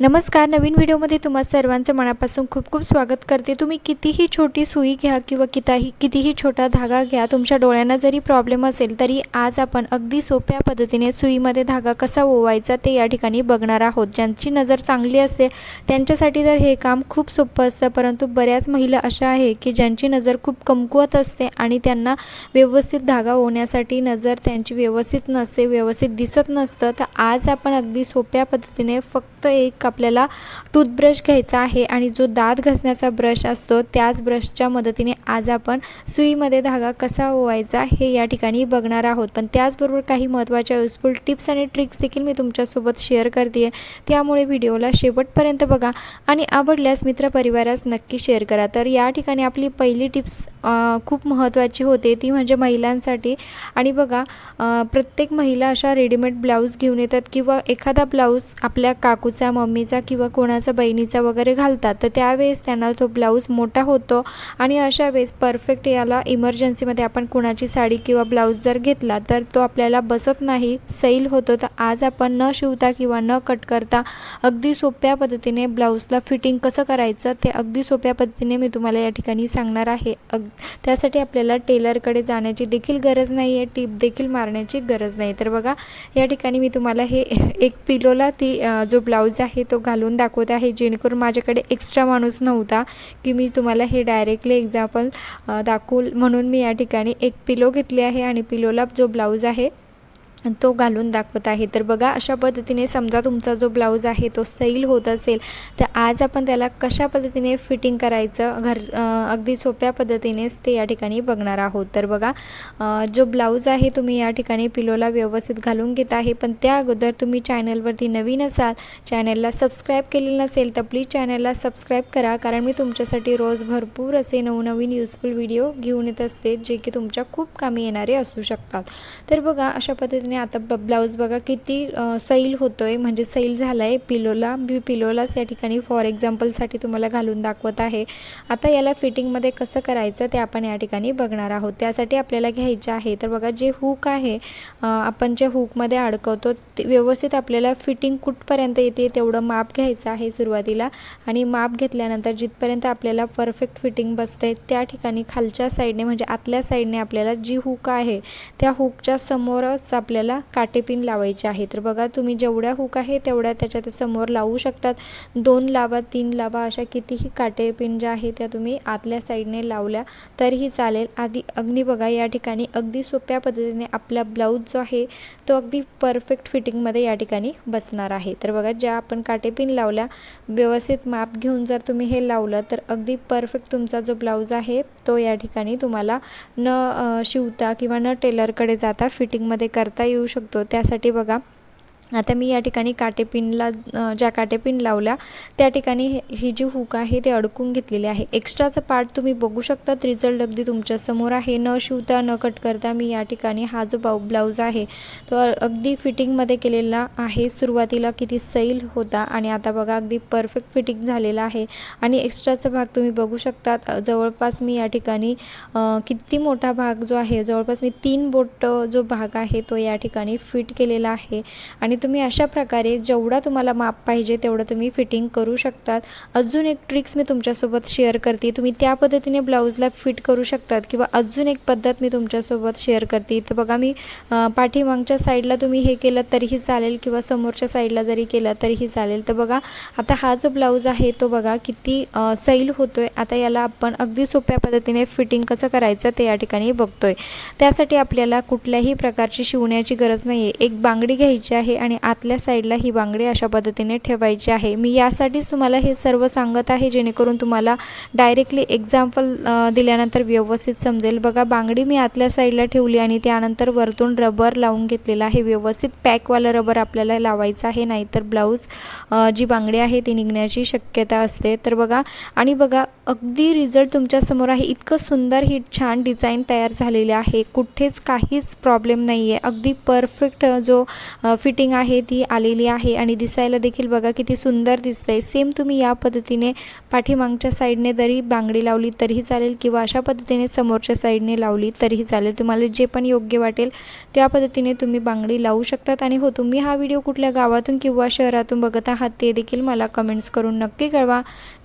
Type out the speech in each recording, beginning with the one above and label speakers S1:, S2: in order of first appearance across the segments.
S1: नमस्कार नवीन व्हिडिओमध्ये तुम्हा सर्वांचं मनापासून खूप खूप स्वागत करते. तुम्ही कितीही छोटी सुई घ्या किंवा किताही कितीही छोटा धागा घ्या तुमच्या डोळ्यांना जरी प्रॉब्लेम असेल तरी आज आपण अगदी सोप्या पद्धतीने सुईमध्ये धागा कसा ओवायचा ते या ठिकाणी बघणार आहोत. ज्यांची नजर चांगली असते त्यांच्यासाठी तर हे काम खूप सोपं असतं परंतु बऱ्याच महिला अशा आहे की ज्यांची नजर खूप कमकुवत असते आणि त्यांना व्यवस्थित धागा ओवण्यासाठी नजर त्यांची व्यवस्थित नसते व्यवस्थित दिसत नसतं. तर आज आपण अगदी सोप्या पद्धतीने फक्त एक आपल्याला टूथब्रश घ्यायचा आहे आणि जो दात घासण्याचा ब्रश असतो त्याच ब्रशच्या मदतीने आज आपण सुईमध्ये धागा कसा ओवायचा हे या ठिकाणी बघणार आहोत. पण त्याचबरोबर काही महत्त्वाच्या युजफुल टिप्स आणि ट्रिक्स देखील मी तुमच्यासोबत शेअर करते आहे त्यामुळे व्हिडिओला शेवटपर्यंत बघा आणि आवडल्यास मित्रपरिवारास नक्की शेअर करा. तर या ठिकाणी आपली पहिली टिप्स खूप महत्त्वाची होते. ती म्हणजे महिलांसाठी. आणि बघा प्रत्येक महिला अशा रेडीमेड ब्लाऊज घेऊन येतात किंवा एखादा ब्लाऊज आपल्या काकूचा मामीचा किंवा कोणाचा बहिणीचा वगैरे घालतात तर त्यावेळेस त्यांना तो ब्लाऊज मोठा होतो आणि अशा वेळेस परफेक्ट याला इमर्जन्सीमध्ये आपण कुणाची साडी किंवा ब्लाऊज जर घेतला तर तो आपल्याला बसत नाही सैल होतो. तर आज आपण न शिवता किंवा न कट करता अगदी सोप्या पद्धतीने ब्लाऊजला फिटिंग कसं करायचं ते अगदी सोप्या पद्धतीने मी तुम्हाला या ठिकाणी सांगणार आहे. अग त्यासाठी आपल्याला टेलरकडे जाण्याची देखील गरज नाही आहे टीप देखील मारण्याची गरज नाही. तर बघा या ठिकाणी मी तुम्हाला हे एक पिलोला ती जो ब्लाऊज आहे तो घालून दाखवत आहे. जेणेकरून माझ्याकडे एक्स्ट्रा माणूस नव्हता की मी तुम्हाला हे डायरेक्टली एक्झाम्पल दाखवू. म्हणून मी या ठिकाणी एक पिलो घेतली आहे आणि पिलोला जो ब्लाऊज आहे तो घालून दाखवत आहे. तर बघा अशा पद्धतीने समजा तुमचा जो ब्लाऊज आहे तो सैल होत असेल तर आज आपण त्याला कशा पद्धतीने फिटिंग करायचं घर अगदी सोप्या पद्धतीनेच ते या ठिकाणी बघणार आहोत. तर बघा जो ब्लाऊज आहे तुम्ही या ठिकाणी पिलोला व्यवस्थित घालून घेत आहे. पण त्या अगोदर तुम्ही चॅनलवरती नवीन असाल चॅनलला सबस्क्राईब केलेलं नसेल तर प्लीज चॅनलला सबस्क्राईब करा. कारण मी तुमच्यासाठी रोज भरपूर असे नवनवीन युजफुल व्हिडिओ घेऊन येत असते जे की तुमच्या खूप कामी येणारे असू शकतात. तर बघा अशा पद्धतीने आणि आता ब ब्लाऊज बघा किती सैल होतो आहे म्हणजे सैल झाला आहे पिलोला मी पिलोलाच या ठिकाणी फॉर एक्झाम्पलसाठी तुम्हाला घालून दाखवत आहे. आता याला फिटिंगमध्ये कसं करायचं ते आपण या ठिकाणी बघणार आहोत. त्यासाठी आपल्याला घ्यायचं आहे. तर बघा जे हुक आहे आपण जे हुकमध्ये अडकवतो ते व्यवस्थित आपल्याला फिटिंग कुठपर्यंत येते तेवढं माप घ्यायचं आहे सुरुवातीला. आणि माप घेतल्यानंतर जिथपर्यंत आपल्याला परफेक्ट फिटिंग बसते त्या ठिकाणी खालच्या साईडने म्हणजे आतल्या साईडने आपल्याला जी हुक आहे त्या हुकच्या समोरच आपल्याला आपल्याला काटेपिन लावायचे आहे. तर बघा तुम्ही जेवढ्या हुक आहे तेवढ्या त्याच्यात समोर लावू शकतात. दोन लावा तीन लावा अशा कितीही काटेपिन ज्या आहे त्या तुम्ही आतल्या साईडने लावल्या तरीही चालेल. आधी अगदी बघा या ठिकाणी अगदी सोप्या पद्धतीने आपला ब्लाऊज जो आहे तो अगदी परफेक्ट फिटिंगमध्ये या ठिकाणी बसणार आहे. तर बघा ज्या आपण काटेपिन लावल्या व्यवस्थित माप घेऊन जर तुम्ही हे लावलं तर अगदी परफेक्ट तुमचा जो ब्लाऊज आहे तो या ठिकाणी तुम्हाला न शिवता किंवा न टेलरकडे जाता फिटिंगमध्ये करता येऊ शकतो. त्यासाठी बघा आता मी या ठिकाणी काटेपिनला ज्या काटेपिन लावल्या त्या ठिकाणी ही जी हुक आहे ते अडकून घेतलेली आहे. एक्स्ट्राचं पार्ट तुम्ही बघू शकतात रिझल्ट अगदी तुमच्यासमोर आहे. न शिवता न कट करता मी या ठिकाणी हा जो बाऊ ब्लाऊज आहे तो अगदी फिटिंगमध्ये केलेला आहे. सुरुवातीला किती सैल होता आणि आता बघा अगदी परफेक्ट फिटिंग झालेला आहे. आणि एक्स्ट्राचा भाग तुम्ही बघू शकतात जवळपास मी या ठिकाणी किती मोठा भाग जो आहे जवळपास मी तीन बोट जो भाग आहे तो या ठिकाणी फिट केलेला आहे. आणि तुम्ही अशा प्रकारे जेवढा तुम्हाला माप पाहिजे तेवढं तुम्ही फिटिंग करू शकतात. अजून एक ट्रिक्स मी तुमच्यासोबत शेअर करते. तुम्ही त्या पद्धतीने ब्लाऊजला फिट करू शकतात किंवा अजून एक पद्धत मी तुमच्यासोबत शेअर करते. तर बघा मी पाठीमागच्या साईडला तुम्ही हे केलं तरीही चालेल किंवा समोरच्या साईडला जरी केलं तरीही चालेल. तर बघा आता हा जो ब्लाऊज आहे तो बघा किती सैल होतो आहे आता याला आपण अगदी सोप्या पद्धतीने फिटिंग कसं करायचं ते या ठिकाणी बघतोय. त्यासाठी आपल्याला कुठल्याही प्रकारची शिवण्याची गरज नाही आहे एक बांगडी घ्यायची आहे आणि आणि आतल्या साईडला ही बांगडी अशा पद्धतीने ठेवायची आहे. मी यासाठीच तुम्हाला हे सर्व सांगत आहे जेणेकरून तुम्हाला डायरेक्टली एक्झाम्पल दिल्यानंतर व्यवस्थित समजेल. बघा बांगडी मी आतल्या साईडला ठेवली आणि त्यानंतर वरतून रबर लावून घेतलेला आहे. व्यवस्थित पॅकवाला रबर आपल्याला लावायचं आहे नाहीतर ब्लाऊज जी बांगडी आहे ती निघण्याची शक्यता असते. तर बघा आणि बघा अगदी रिझल्ट तुमच्यासमोर आहे. इतकं सुंदर ही छान डिझाईन तयार झालेली आहे. कुठेच काहीच प्रॉब्लेम नाही आहे अगदी परफेक्ट जो फिटिंग आहे ती आलेली आहे. आणि दिसायला देखील बघा किती सुंदर दिसतंय. सेम तुम्ही या पद्धतीने पाठीमागच्या साईडने जरी बांगडी लावली तरीही चालेल किंवा अशा पद्धतीने समोरच्या साईडने लावली तरीही चालेल. तुम्हाला जे पण योग्य वाटेल त्या पद्धतीने तुम्ही बांगडी लावू शकतात. आणि हो तुम्ही हा व्हिडिओ कुठल्या गावातून किंवा शहरातून बघत आहात ते देखील मला कमेंट्स करून नक्की कळवा.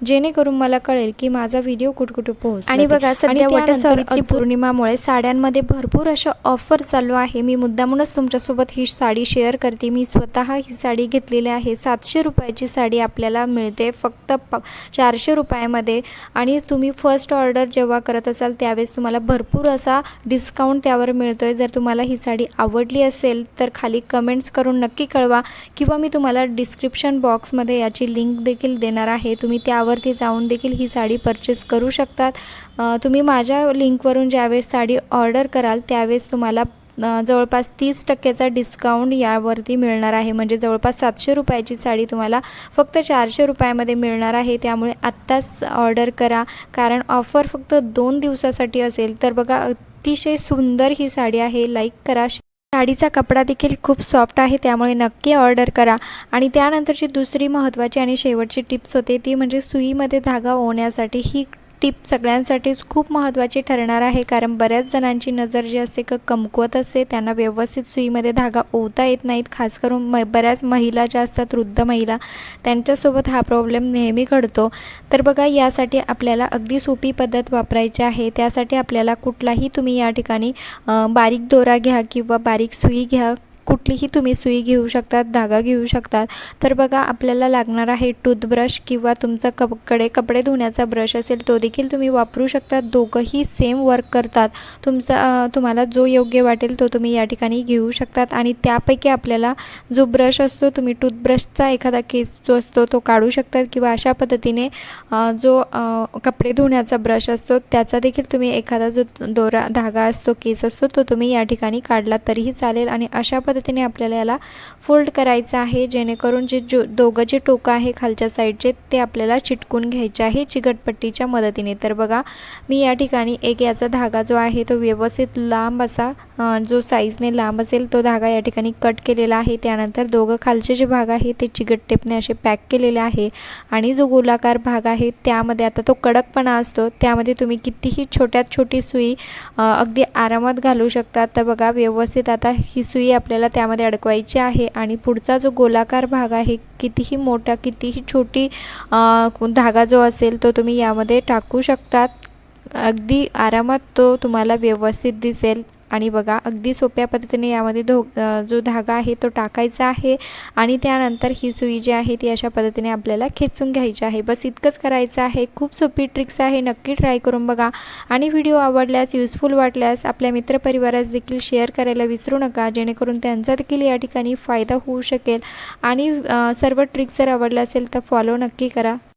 S1: जेणेकरून मला कळेल की माझा व्हिडिओ कुठकुठे पोहोच आणि बघा सध्या वटसावित्री पौर्णिमामुळे साड्यांमध्ये भरपूर अशा ऑफर चालू आहे. मी मुद्दामूनच तुमच्यासोबत ही साडी शेअर करते. मी स्वतः ही साडी घेतलेली आहे. सातशे रुपयाची साडी आपल्याला मिळते. फक्त प चारशे रुपयामध्ये. आणि तुम्ही फर्स्ट ऑर्डर जेव्हा करत असाल त्यावेळेस तुम्हाला भरपूर असा डिस्काउंट त्यावर मिळतो आहे जर तुम्हाला ही साडी आवडली असेल तर खाली कमेंट्स करून नक्की कळवा. किंवा मी तुम्हाला डिस्क्रिप्शन बॉक्समध्ये याची लिंक देखील देणार आहे. तुम्ही त्यावरती जाऊन देखील ही साडी परचेस करू शकतात. तुम्ही माझ्या लिंकवरून ज्यावेळेस साडी ऑर्डर कराल त्यावेळेस तुम्हाला जवळपास तीस टक्क्याचा डिस्काउंट यावरती मिळणार आहे. म्हणजे जवळपास सातशे रुपयाची साडी तुम्हाला फक्त चारशे रुपयामध्ये मिळणार आहे. त्यामुळे आत्ताच ऑर्डर करा. कारण ऑफर फक्त दोन दिवसासाठी असेल. तर बघा अतिशय सुंदर ही साडी आहे. लाईक करा. साडीचा कपडा देखील खूप सॉफ्ट आहे. त्यामुळे नक्की ऑर्डर करा. आणि त्यानंतरची दुसरी महत्त्वाची आणि शेवटची टिप्स होते ती म्हणजे सुईमध्ये धागा ओण्यासाठी ही टिप सगळ्यांसाठीच खूप महत्त्वाची ठरणार आहे कारण बऱ्याच जणांची नजर जी असते क कमकुवत असते. त्यांना व्यवस्थित सुईमध्ये धागा ओवता येत नाहीत. खास करून म बऱ्याच महिला ज्या असतात वृद्ध महिला त्यांच्यासोबत हा प्रॉब्लेम नेहमी घडतो. तर बघा यासाठी आपल्याला अगदी सोपी पद्धत वापरायची आहे. त्यासाठी आपल्याला कुठलाही तुम्ही या ठिकाणी बारीक दोरा घ्या किंवा बारीक सुई घ्या. कुठलीही तुम्ही सुई घेऊ शकतात धागा घेऊ शकतात. तर बघा आपल्याला लागणार आहे टूथब्रश किंवा तुमचा कपकडे कपडे धुण्याचा ब्रश असेल तो देखील तुम्ही वापरू शकता दोघंही सेम वर्क करतात. तुमचा तुम्हाला जो योग्य वाटेल तो तुम्ही या ठिकाणी घेऊ शकतात. आणि त्यापैकी आपल्याला जो ब्रश असतो तुम्ही टूथब्रशचा एखादा केस जो असतो तो काढू शकतात. किंवा अशा पद्धतीने जो कपडे धुण्याचा ब्रश असतो त्याचा देखील तुम्ही एखादा जो दोरा धागा असतो केस असतो तो तुम्ही या ठिकाणी काढला तरीही चालेल. आणि अशा पद्धतीने आपल्याला याला फोल्ड करायचं आहे जेणेकरून जे जो दोघं जे टोकं आहे खालच्या साईडचे ते आपल्याला चिटकून घ्यायचे आहे चिकटपट्टीच्या मदतीने. तर बघा मी या ठिकाणी एक याचा धागा जो आहे तो व्यवस्थित लांब असा जो साईजने लांब असेल तो धागा या ठिकाणी कट केलेला आहे. त्यानंतर दोघं खालचे जे भाग आहे ते चिकट टेपने असे पॅक केलेले आहे. आणि जो गोलाकार भाग आहे त्यामध्ये आता तो कडकपणा असतो. त्यामध्ये तुम्ही कितीही छोट्यात छोटी सुई अगदी आरामात घालू शकता. तर बघा व्यवस्थित आता ही सुई आपल्याला त्यामध्ये अडकवायची आहे. आणि पुढचा जो गोलाकार भाग आहे कितीही मोठा कितीही छोटी धागा जो असेल तो तुम्ही यामध्ये टाकू शकतात. अगदी आरामात तो तुम्हाला व्यवस्थित दिसेल. आणि बघा अगदी सोप्या पद्धतीने यामध्ये धो जो धागा आहे तो टाकायचा आहे आणि त्यानंतर ही सुई जी आहे ती अशा पद्धतीने आपल्याला खेचून घ्यायची आहे. बस इतकंच करायचं आहे. खूप सोपी ट्रिक्स आहे. नक्की ट्राय करून बघा. आणि व्हिडिओ आवडल्यास युजफुल वाटल्यास आपल्या मित्रपरिवारास देखील शेअर करायला विसरू नका. जेणेकरून त्यांचा देखील या ठिकाणी फायदा होऊ शकेल. आणि सर्व ट्रिक्स जर आवडल्या असेल तर फॉलो नक्की करा.